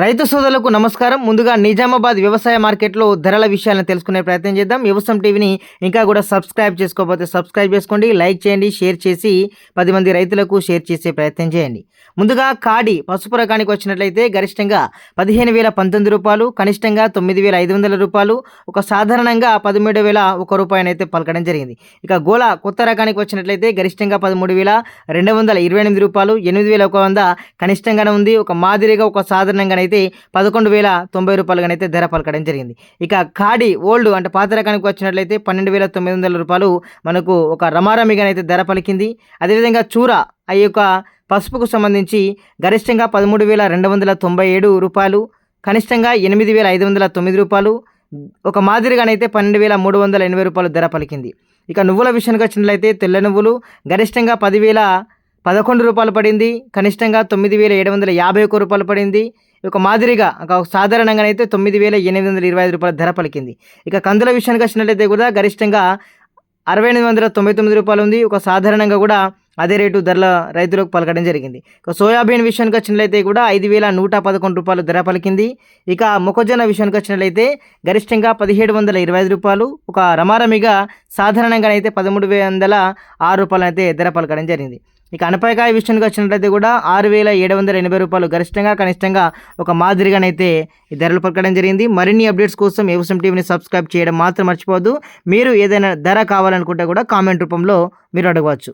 రైతు సోదరులకు నమస్కారం. ముందుగా నిజామాబాద్ వ్యవసాయ మార్కెట్లో ధరల విషయాలను తెలుసుకునే ప్రయత్నం చేద్దాం. వ్యవసాయం టీవీని ఇంకా కూడా సబ్స్క్రైబ్ చేసుకోకపోతే సబ్స్క్రైబ్ చేసుకోండి లైక్ చేయండి షేర్ చేసి పది మంది రైతులకు షేర్ చేసే ప్రయత్నం చేయండి. ముందుగా కాడి పసుపు రకానికి వచ్చినట్లయితే గరిష్టంగా పదిహేను వేల పంతొమ్మిది రూపాయలు కనిష్టంగా తొమ్మిది వేల ఐదు వందల రూపాయలు. ఒక సాధారణంగా పదమూడు వేల ఒక రూపాయనైతే పలకడం జరిగింది. ఇక గోల కొత్త రకానికి వచ్చినట్లయితే గరిష్టంగా పదమూడు వేల రెండు వందల ఇరవై ఎనిమిది రూపాయలు ఎనిమిది వేల ఒక వంద కనిష్టంగానే ఉంది. ఒక మాదిరిగా ఒక అయితే పదకొండు వేల తొంభై రూపాయలుగానైతే ధర పలకడం జరిగింది. ఇక ఖాడీ ఓల్డ్ అంటే పాత రకానికి వచ్చినట్లయితే పన్నెండు వేల తొమ్మిది వందల రూపాయలు మనకు ఒక రమారమిగానైతే ధర పలికింది. అదేవిధంగా చూర ఆ యొక్క పసుపుకు సంబంధించి గరిష్టంగా పదమూడు వేల రెండు వందల తొంభై ఏడు రూపాయలు కనిష్టంగా ఎనిమిది వేల ఐదు వందల తొమ్మిది రూపాయలు ఒక మాదిరిగానైతే పన్నెండు వేల మూడు వందల ఎనభై రూపాయలు ధర పలికింది. ఇక నువ్వుల విషయానికి వచ్చినట్లయితే తెల్ల నువ్వులు గరిష్టంగా పదివేల పదకొండు రూపాయలు పడింది కనిష్టంగా తొమ్మిది వేల ఏడు వందల యాభై ఒక్క రూపాయలు పడింది. ఒక మాదిరిగా ఒక అయితే తొమ్మిది వేల ఎనిమిది వందల ఇరవై ఐదు రూపాయల ధర పలికింది. ఇక కందుల విషయానికి వచ్చినట్లయితే కూడా గరిష్టంగా అరవై ఎనిమిది వందల తొంభై తొమ్మిది రూపాయలు ఉంది. ఒక సాధారణంగా కూడా అదే రేటు ధరల రైతులకు పలకడం జరిగింది. ఇక సోయాబీన్ విషయానికి వచ్చినట్లయితే కూడా ఐదు వేల నూట పదకొండు రూపాయలు ధర పలికింది. ఇక మొక్కజొన్న విషయానికి వచ్చినట్లయితే గరిష్టంగా పదిహేడు వందల ఇరవై ఐదు రూపాయలు. ఒక రమారమిగా సాధారణంగానైతే పదమూడు వందల ఆరు రూపాయలు అయితే ధర పలకడం జరిగింది. ఇక అనపకాయ విషయానికి వచ్చినట్లయితే కూడా ఆరు వేల ఏడు వందల ఎనభై రూపాయలు గరిష్టంగా కనిష్టంగా ఒక మాదిరిగానైతే ఈ ధరలు పలకడం జరిగింది. మరిన్ని అప్డేట్స్ కోసం వ్యవసాయం టీవీని సబ్స్క్రైబ్ చేయడం మాత్రం మర్చిపోవద్దు. మీరు ఏదైనా ధర కావాలనుకుంటే కూడా కామెంట్ రూపంలో మీరు అడగవచ్చు.